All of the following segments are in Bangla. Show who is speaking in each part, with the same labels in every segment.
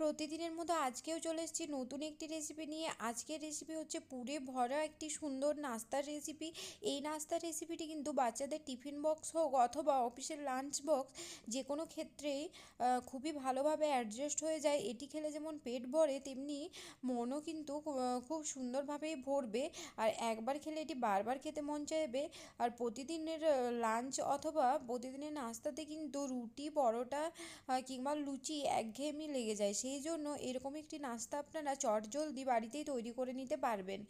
Speaker 1: প্রতিদিনের মতো আজকেও চলে এসেছি নতুন একটি রেসিপি নিয়ে। আজকের রেসিপি হচ্ছে পুরে ভরা একটি সুন্দর নাস্তার রেসিপি এই নাস্তার রেসিপিটি কিন্তু বাচ্চাদের টিফিন বক্স হোক অথবা অফিসের লাঞ্চ বক্স যে কোনো ক্ষেত্রেই খুবই ভালোভাবে অ্যাডজাস্ট হয়ে যায়। এটি খেলে যেমন পেট ভরে, তেমনি মনও কিন্তু খুব সুন্দরভাবেই ভরবে। আর একবার খেলে এটি বারবার খেতে মন চাইবে। আর প্রতিদিনের লাঞ্চ অথবা প্রতিদিনের নাস্তাতে কিন্তু রুটি, পরোটা কিংবা লুচি একঘেয়েমি লেগে যায়। সেই জন্য এরকম একটি নাস্তা আপনারা চটজলদি বাড়িতেই তৈরি করে নিতে পারবেন।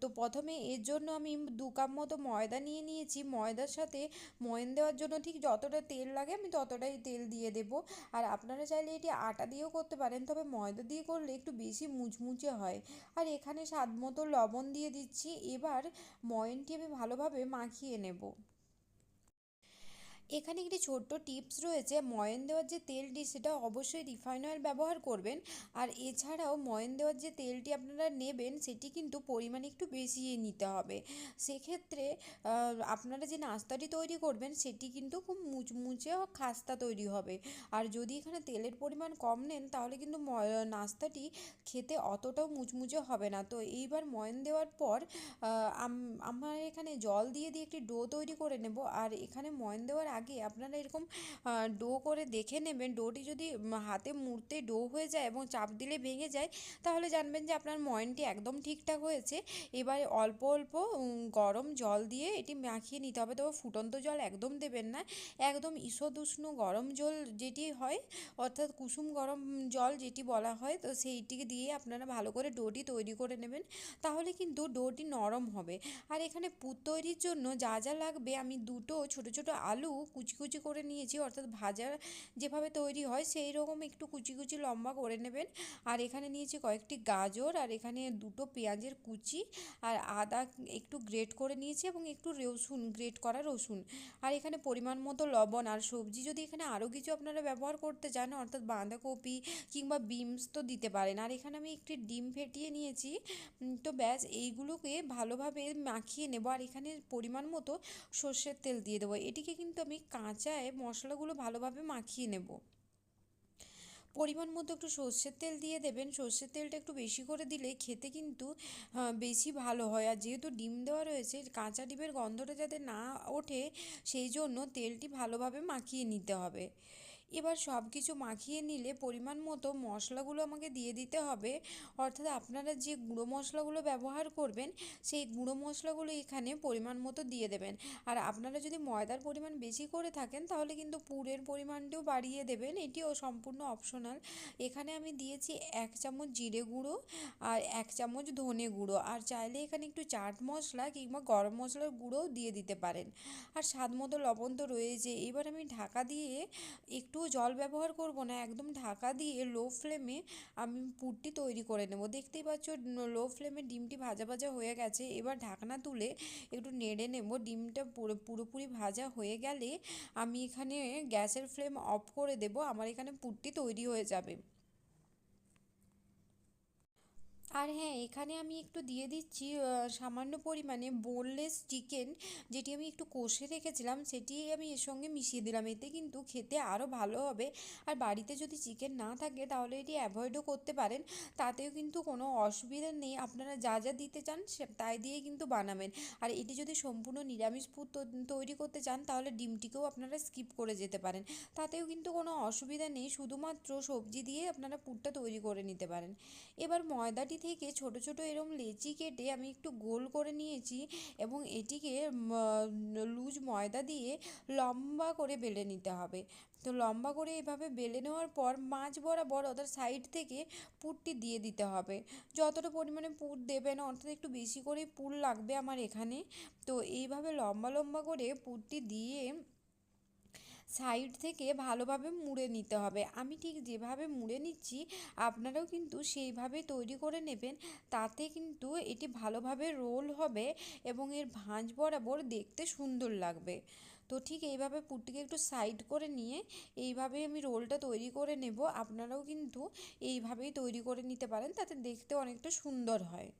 Speaker 1: তো প্রথমে এর জন্য আমি দু কাপ মতো ময়দা নিয়ে নিয়েছি। ময়দার সাথে ময়ন দেওয়ার জন্য ঠিক যতটা তেল লাগে আমি ততটাই তেল দিয়ে দেব। আর আপনারা চাইলে এটি আটা দিয়েও করতে পারেন, তবে ময়দা দিয়ে করলে একটু বেশি মুচমুচে হয়। আর এখানে স্বাদ মতো লবণ দিয়ে দিচ্ছি। এবার ময়নটি আমি ভালোভাবে মাখিয়ে নেব। এখানে একটি ছোট্ট টিপস রয়েছে, ময়ন দেওয়ার যে তেলটি সেটা অবশ্যই রিফাইন অয়েল ব্যবহার করবেন। আর এছাড়াও ময়ন দেওয়ার যে তেলটি আপনারা নেবেন, সেটি কিন্তু পরিমাণ একটু বেশি নিতে হবে। সেক্ষেত্রে আপনারা যে নাস্তাটি তৈরি করবেন, সেটি কিন্তু খুব মুচমুচে খাস্তা তৈরি হবে। আর যদি এখানে তেলের পরিমাণ কম নেন, তাহলে কিন্তু নাস্তাটি খেতে অতটাও মুচমুচে হবে না। তো এইবার ময়ন দেওয়ার পর আমার এখানে জল দিয়ে দিয়ে একটি ডো তৈরি করে নেব। আর এখানে ময়ন দেওয়ার আগে আগে আপনারা এরকম ডো করে দেখে নেবেন। ডোটি যদি হাতে মুড়তে ডো হয়ে যায় এবং চাপ দিলে ভেঙে যায়, তাহলে জানবেন যে আপনার ময়নটি একদম ঠিকঠাক হয়েছে। এবারে অল্প অল্প গরম জল দিয়ে এটি মাখিয়ে নিতে হবে। তবে ফুটন্ত জল একদম দেবেন না। একদম ঈষদ গরম জল যেটি হয়, অর্থাৎ কুসুম গরম জল যেটি বলা হয়, তো সেইটিকে দিয়ে আপনারা ভালো করে ডোটি তৈরি করে নেবেন। তাহলে কিন্তু ডোটি নরম হবে। আর এখানে পুর তৈরির জন্য যা যা লাগবে, আমি দুটো ছোট ছোট আলু কুচি কুচি করে নিয়েছি, অর্থাৎ ভাজা যেভাবে তৈরি হয় সেই রকম একটু কুচি কুচি লম্বা করে নেবেন। আর এখানে নিয়েছি কয়েকটি গাজর, আর এখানে দুটো পেঁয়াজের কুচি, আর আদা একটু গ্রেট করে নিয়েছি এবং একটু রসুন, গ্রেট করা রসুন। আর এখানে পরিমাণ মতো লবণ আর সবজি যদি এখানে আরও কিছু আপনারা ব্যবহার করতে চান, অর্থাৎ বাঁধাকপি কিংবা বিমস তো দিতে পারেন। আর এখানে আমি একটি ডিম ফেটিয়ে নিয়েছি তো ব্যাস এইগুলোকে ভালোভাবে মাখিয়ে নেব। আর এখানে পরিমাণ মতো সর্ষের তেল দিয়ে দেবো। এটিকে কিন্তু আমি কাঁচায় মশলাগুলো ভালোভাবে মাখিয়ে নেব। পরিমাণ মতো একটু সর্ষের তেল দিয়ে দেবেন। সর্ষের তেলটা একটু বেশি করে দিলে খেতে কিন্তু বেশি ভালো হয়। আর যেহেতু ডিম দেওয়া রয়েছে, কাঁচা ডিমের গন্ধটা যাতে না ওঠে, সেই জন্য তেলটি ভালোভাবে মাখিয়ে নিতে হবে। এবার সব কিছু মাখিয়ে নিলে পরিমাণ মতো মশলাগুলো আমাকে দিয়ে দিতে হবে। অর্থাৎ আপনারা যে গুঁড়ো মশলাগুলো ব্যবহার করবেন, সেই গুঁড়ো মশলাগুলো এখানে পরিমাণ মতো দিয়ে দেবেন। আর আপনারা যদি ময়দার পরিমাণ বেশি করে থাকেন, তাহলে কিন্তু পুরের পরিমাণটিও বাড়িয়ে দেবেন। এটিও সম্পূর্ণ অপশনাল। এখানে আমি দিয়েছি এক চামচ জিরে গুঁড়ো আর এক চামচ ধনে গুঁড়ো। আর চাইলে এখানে একটু চাট মশলা কিংবা গরম মশলার গুঁড়োও দিয়ে দিতে পারেন। আর স্বাদ মতো লবণ তো রয়েছে এবার আমি ঢাকা দিয়ে একটু জল ব্যবহার করব না, একদম ঢাকা দিয়ে লো ফ্লেমে আমি পুরটি তৈরি করে নেব। দেখতেই পাচ্ছ লো ফ্লেমে ডিমটি ভাজা ভাজা হয়ে গেছে। এবার ঢাকনা তুলে একটু নেড়ে নেব। ডিমটা পুরো, পুরোপুরি ভাজা হয়ে গেলে আমি এখানে গ্যাসের ফ্লেম অফ করে দেব। আমার এখানে পুরটি তৈরি হয়ে যাবে। আর হ্যাঁ এখানে আমি একটু দিয়ে দিচ্ছি সামান্য পরিমাণে বোনলেস চিকেন যেটি আমি একটু কষে রেখেছিলাম, সেটি আমি এর সঙ্গে মিশিয়ে দিলাম। এতে কিন্তু খেতে আরও ভালো হবে। আর বাড়িতে যদি চিকেন না থাকে, তাহলে এটি অ্যাভয়েডও করতে পারেন। তাতেও কিন্তু কোনো অসুবিধা নেই। আপনারা যা যা দিতে চান, সে, তাই দিয়েই কিন্তু বানাবেন। আর এটি যদি সম্পূর্ণ নিরামিষ তৈরি করতে চান, তাহলে ডিমটিকেও আপনারা স্কিপ করে যেতে পারেন। তাতেও কিন্তু কোনো অসুবিধা নেই। শুধুমাত্র সবজি দিয়ে আপনারা পুরটা তৈরি করে নিতে পারেন। এবার ময়দাটি থেকে ছোট ছোট এরম লেচি কেটে আমি একটু গোল করে নিয়েছি এবং এটিকে লুজ ময়দা দিয়ে লম্বা করে বেলে নিতে হবে। তো লম্বা করে এভাবে বেলে নেওয়ার পর মাছ বরাবর অর্থাৎ সাইড থেকে পুরটি দিয়ে দিতে হবে। যতটা পরিমাণে পুর দেবেন, অর্থাৎ একটু বেশি করেই পুর লাগবে আমার এখানে। তো এইভাবে লম্বা লম্বা করে পুরটি দিয়ে সাইড থেকে ভালোভাবে মুড়ে নিতে হবে। আমি ঠিক যেভাবে মুড়ে নিচ্ছি, আপনারাও কিন্তু সেইভাবে তৈরি করে নেবেন। তাতে কিন্তু এটি ভালোভাবে রোল হবে এবং এর ভাঁজ বরাবর দেখতে সুন্দর লাগবে। তো ঠিক এইভাবে পুটিকে একটু সাইড করে নিয়ে এইভাবে আমি রোলটা তৈরি করে নেব। আপনারাও কিন্তু এইভাবেই তৈরি করে নিতে পারেন, তাতে দেখতে অনেকটা সুন্দর হয়।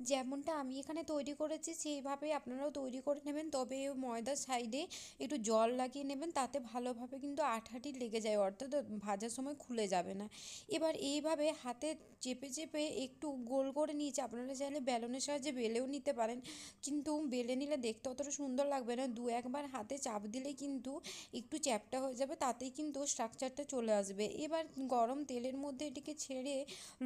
Speaker 1: যেমনটা আমি এখানে তৈরি করেছি সেইভাবে আপনারাও তৈরি করে নেবেন। তবে ময়দার সাইডে একটু জল লাগিয়ে নেবেন, তাতে ভালোভাবে কিন্তু আঠাটি লেগে যায়, অর্থাৎ ভাজার সময় খুলে যাবে না। এবার এইভাবে হাতে চেপে চেপে একটু গোল করে নিয়েছি। আপনারা চাইলে বেলনের সাহায্যে বেলেও নিতে পারেন, কিন্তু বেলে নিলে দেখতে অতটা সুন্দর লাগবে না। দু একবার হাতে চাপ দিলে কিন্তু একটু চ্যাপ্টা হয়ে যাবে, তাতেই কিন্তু স্ট্রাকচারটা চলে আসবে। এবার গরম তেলের মধ্যে এটিকে ছেড়ে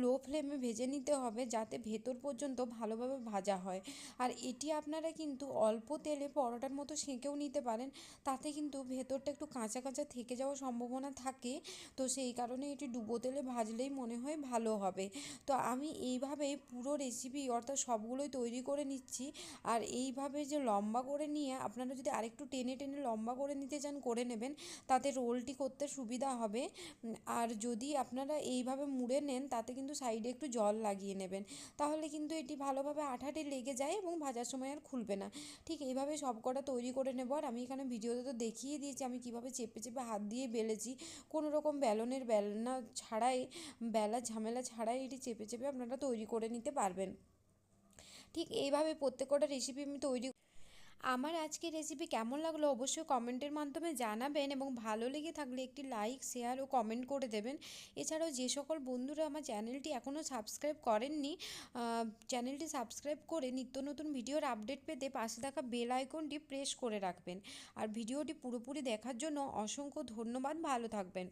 Speaker 1: লো ফ্লেমে ভেজে নিতে হবে, যাতে ভেতর পর্যন্ত ভালোভাবে ভাজা হয়। আর এটি আপনারা কিন্তু অল্প তেলে পরোটার মতো সেঁকেও নিতে পারেন। তাতে কিন্তু ভেতরটা একটু কাঁচা কাঁচা থেকে যাওয়ার সম্ভাবনা থাকে। তো সেই কারণে এটি ডুবো তেলে ভাজলেই মনে হয় ভালো হবে। তো আমি এইভাবে পুরো রেসিপি অর্থাৎ সবগুলোই তৈরি করে নিচ্ছি। আর এইভাবে যে লম্বা করে নিয়ে আপনারা যদি আরেকটু টেনে টেনে লম্বা করে নিতে চান, করে নেবেন। তাতে রোলটি করতে সুবিধা হবে। আর যদি আপনারা এইভাবে মুড়ে নেন, তাতে কিন্তু সাইডে একটু জল লাগিয়ে নেবেন। তাহলে কিন্তু এটি ভালোভাবে আঠাটি লেগে যায় এবং ভাজার সময় আর খুলবে না। ঠিক এইভাবে সব কটা তৈরি করে নেব আর আমি এখানে ভিডিওতে তো দেখিয়ে দিয়েছি আমি কীভাবে চেপে চেপে হাত দিয়ে বেলেছি। কোনো রকম বেলনের বেলনা ছাড়াই বেলা ঝামেলা ছাড়াই এটি চেপে চেপে আপনারা তৈরি করে নিতে পারবেন। ঠিক এইভাবে প্রত্যেক কটা রেসিপি আমি তৈরি আমার আজকে রেসিপি কেমন লাগল অবশ্যই কমেন্টের মাধ্যমে জানাবেন এবং ভালো লেগে থাকলে একটি লাইক শেয়ার ও কমেন্ট করে দেবেন। এছাড়াও যে সকল বন্ধুরা আমার চ্যানেলটি এখনও সাবস্ক্রাইব করেননি চ্যানেলটি সাবস্ক্রাইব করে নিত্য নতুন ভিডিওর আপডেট পেতে পাশে থাকা বেল আইকনটি প্রেস করে রাখবেন। আর ভিডিওটি পুরোপুরি দেখার জন্য অসংখ্য ধন্যবাদ, ভালো থাকবেন।